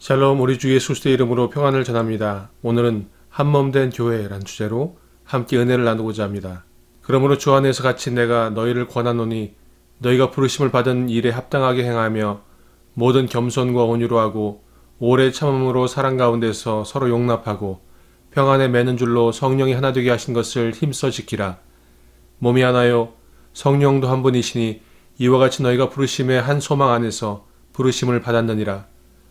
샬롬 우리 주 예수 그리스도의 이름으로 평안을 전합니다. 오늘은 한몸된 교회란 주제로 함께 은혜를 나누고자 합니다. 그러므로 주 안에서 같이 내가 너희를 권하노니 너희가 부르심을 받은 일에 합당하게 행하며 모든 겸손과 온유로 하고 오래 참음으로 사랑 가운데서 서로 용납하고 평안에 매는 줄로 성령이 하나 되게 하신 것을 힘써 지키라. 몸이 하나요 성령도 한 분이시니 이와 같이 너희가 부르심의 한 소망 안에서 부르심을 받았느니라.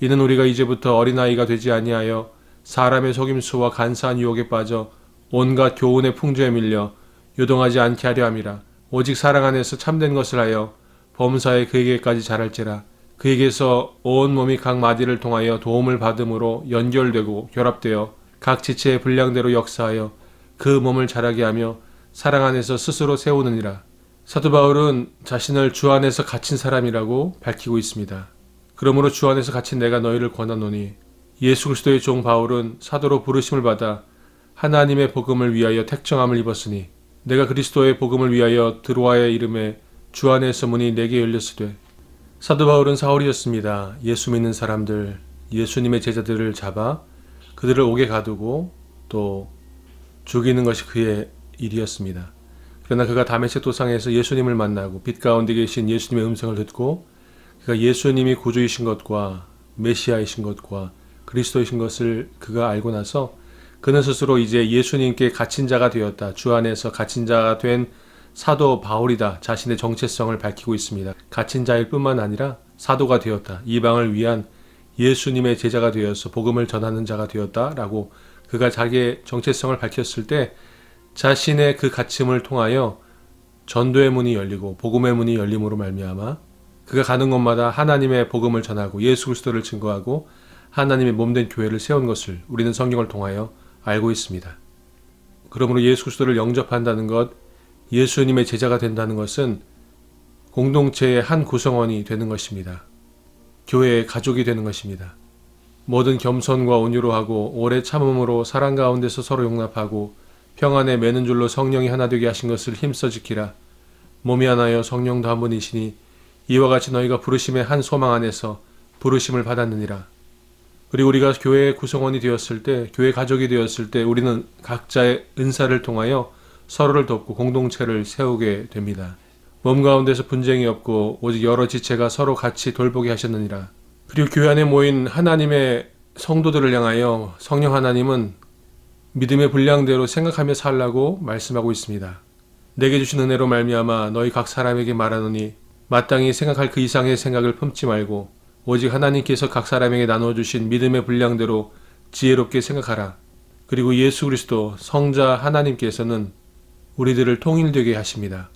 이는 우리가 이제부터 어린아이가 되지 아니하여 사람의 속임수와 간사한 유혹에 빠져 온갖 교훈의 풍조에 밀려 요동하지 않게 하려 함이라. 오직 사랑 안에서 참된 것을 하여 범사에 그에게까지 자랄지라. 그에게서 온 몸이 각 마디를 통하여 도움을 받음으로 연결되고 결합되어 각 지체의 분량대로 역사하여 그 몸을 자라게 하며 사랑 안에서 스스로 세우느니라. 사도 바울은 자신을 주 안에서 갇힌 사람이라고 밝히고 있습니다. 그러므로 주 안에서 갇힌 내가 너희를 권하노니 예수 그리스도의 종 바울은 사도로 부르심을 받아 하나님의 복음을 위하여 택정함을 입었으니 내가 그리스도의 복음을 위하여 드로아의 이름에 주 안에서 문이 내게 열렸으되 사도 바울은 사울이었습니다. 예수 믿는 사람들, 예수님의 제자들을 잡아 그들을 옥에 가두고 또 죽이는 것이 그의 일이었습니다. 그러나 그가 다메섹 도상에서 예수님을 만나고 빛 가운데 계신 예수님의 음성을 듣고 그가 예수님이 구주이신 것과 메시아이신 것과 그리스도이신 것을 그가 알고 나서 그는 스스로 이제 예수님께 갇힌 자가 되었다. 주 안에서 갇힌 자가 된 사도 바울이다. 자신의 정체성을 밝히고 있습니다. 갇힌 자일 뿐만 아니라 사도가 되었다. 이방을 위한 예수님의 제자가 되어서 복음을 전하는 자가 되었다라고 그가 자기의 정체성을 밝혔을 때 자신의 그 갇힘을 통하여 전도의 문이 열리고 복음의 문이 열림으로 말미암아 그가 가는 곳마다 하나님의 복음을 전하고 예수 그리스도를 증거하고 하나님의 몸된 교회를 세운 것을 우리는 성경을 통하여 알고 있습니다. 그러므로 예수 그리스도를 영접한다는 것, 예수님의 제자가 된다는 것은 공동체의 한 구성원이 되는 것입니다. 교회의 가족이 되는 것입니다. 모든 겸손과 온유로 하고 오래 참음으로 사랑 가운데서 서로 용납하고 평안에 매는 줄로 성령이 하나 되게 하신 것을 힘써 지키라. 몸이 하나여 성령도 한 분이시니 이와 같이 너희가 부르심의 한 소망 안에서 부르심을 받았느니라. 그리고 우리가 교회의 구성원이 되었을 때, 교회 가족이 되었을 때 우리는 각자의 은사를 통하여 서로를 돕고 공동체를 세우게 됩니다. 몸 가운데서 분쟁이 없고 오직 여러 지체가 서로 같이 돌보게 하셨느니라. 그리고 교회 안에 모인 하나님의 성도들을 향하여 성령 하나님은 믿음의 분량대로 생각하며 살라고 말씀하고 있습니다. 내게 주신 은혜로 말미암아 너희 각 사람에게 말하노니 마땅히 생각할 그 이상의 생각을 품지 말고 오직 하나님께서 각 사람에게 나눠 주신 믿음의 분량대로 지혜롭게 생각하라. 그리고 예수 그리스도 성자 하나님께서는 우리들을 통일되게 하십니다.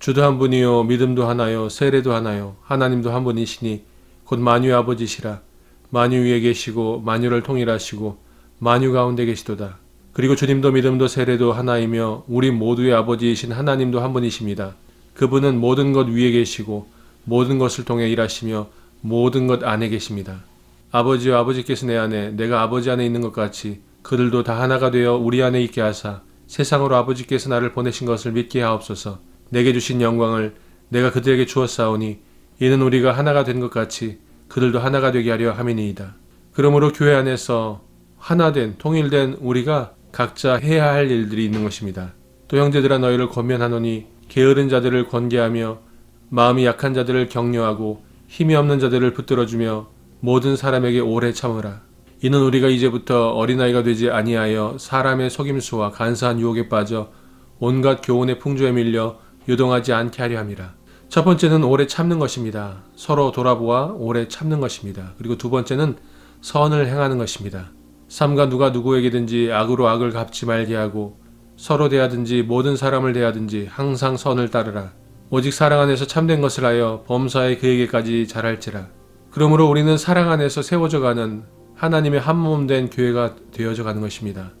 주도 한 분이요 믿음도 하나요 세례도 하나요 하나님도 한 분이시니 곧 만유의 아버지시라 만유 위에 계시고 만유를 통일하시고 만유 가운데 계시도다. 그리고 주님도 믿음도 세례도 하나이며 우리 모두의 아버지이신 하나님도 한 분이십니다. 그분은 모든 것 위에 계시고 모든 것을 통해 일하시며 모든 것 안에 계십니다. 아버지와 아버지께서 내 안에 내가 아버지 안에 있는 것 같이 그들도 다 하나가 되어 우리 안에 있게 하사 세상으로 아버지께서 나를 보내신 것을 믿게 하옵소서. 내게 주신 영광을 내가 그들에게 주었사오니 이는 우리가 하나가 된 것 같이 그들도 하나가 되게 하려 함이니이다. 그러므로 교회 안에서 하나된 통일된 우리가 각자 해야 할 일들이 있는 것입니다. 또 형제들아 너희를 권면하노니 게으른 자들을 권계하며 마음이 약한 자들을 격려하고 힘이 없는 자들을 붙들어주며 모든 사람에게 오래 참으라. 이는 우리가 이제부터 어린아이가 되지 아니하여 사람의 속임수와 간사한 유혹에 빠져 온갖 교훈의 풍조에 밀려 유동하지 않게 하려 함이라. 첫 번째는 오래 참는 것입니다. 서로 돌아보아 오래 참는 것입니다. 그리고 두 번째는 선을 행하는 것입니다. 삼가 누가 누구에게든지 악으로 악을 갚지 말게 하고 서로 대하든지 모든 사람을 대하든지 항상 선을 따르라. 오직 사랑 안에서 참된 것을 하여 범사에 그에게까지 잘할지라. 그러므로 우리는 사랑 안에서 세워져 가는 하나님의 한 몸 된 교회가 되어져 가는 것입니다.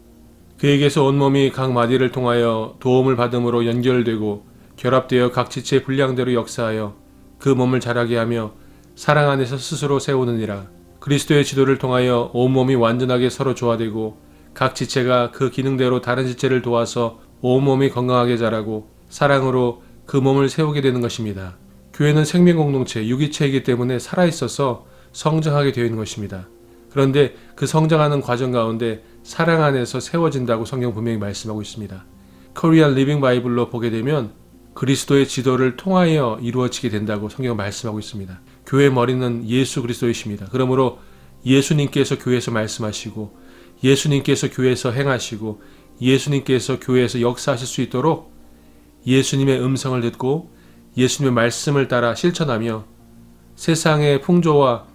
그에게서 온 몸이 각 마디를 통하여 도움을 받음으로 연결되고 결합되어 각 지체의 분량대로 역사하여 그 몸을 자라게 하며 사랑 안에서 스스로 세우느니라. 그리스도의 지도를 통하여 온 몸이 완전하게 서로 조화되고 각 지체가 그 기능대로 다른 지체를 도와서 온몸이 건강하게 자라고 사랑으로 그 몸을 세우게 되는 것입니다. 교회는 생명 공동체, 유기체이기 때문에 살아있어서 성장하게 되어 있는 것입니다. 그런데 그 성장하는 과정 가운데 사랑 안에서 세워진다고 성경 분명히 말씀하고 있습니다. 코리안 리빙 바이블로 보게 되면 그리스도의 지도를 통하여 이루어지게 된다고 성경 말씀하고 있습니다. 교회 머리는 예수 그리스도이십니다. 그러므로 예수님께서 교회에서 말씀하시고 예수님께서 교회에서 행하시고 예수님께서 교회에서 역사하실 수 있도록 예수님의 음성을 듣고 예수님의 말씀을 따라 실천하며 세상의 풍조와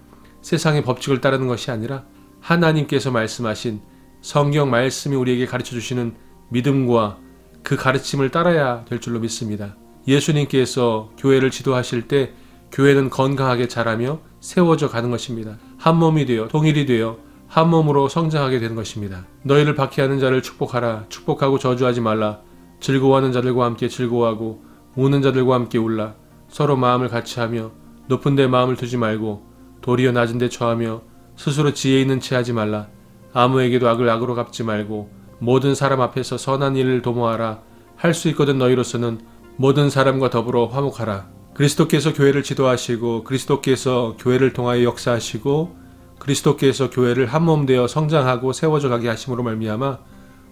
세상의 법칙을 따르는 것이 아니라 하나님께서 말씀하신 성경 말씀이 우리에게 가르쳐 주시는 믿음과 그 가르침을 따라야 될 줄로 믿습니다. 예수님께서 교회를 지도하실 때 교회는 건강하게 자라며 세워져 가는 것입니다. 한 몸이 되어 통일이 되어 한 몸으로 성장하게 되는 것입니다. 너희를 박해하는 자를 축복하라. 축복하고 저주하지 말라. 즐거워하는 자들과 함께 즐거워하고 우는 자들과 함께 울라. 서로 마음을 같이 하며 높은 데 마음을 두지 말고 도리어 낮은 데 처하며 스스로 지혜 있는 채 하지 말라. 아무에게도 악을 악으로 갚지 말고 모든 사람 앞에서 선한 일을 도모하라. 할 수 있거든 너희로서는 모든 사람과 더불어 화목하라. 그리스도께서 교회를 지도하시고 그리스도께서 교회를 통하여 역사하시고 그리스도께서 교회를 한 몸 되어 성장하고 세워져 가게 하심으로 말미암아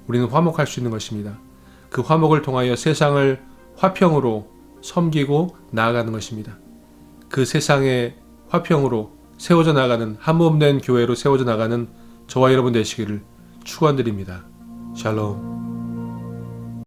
우리는 화목할 수 있는 것입니다. 그 화목을 통하여 세상을 화평으로 섬기고 나아가는 것입니다. 그 세상의 화평으로 세워져 나가는 한 몸 된 교회로 세워져 나가는 저와 여러분 되시기를 축원드립니다. 샬롬.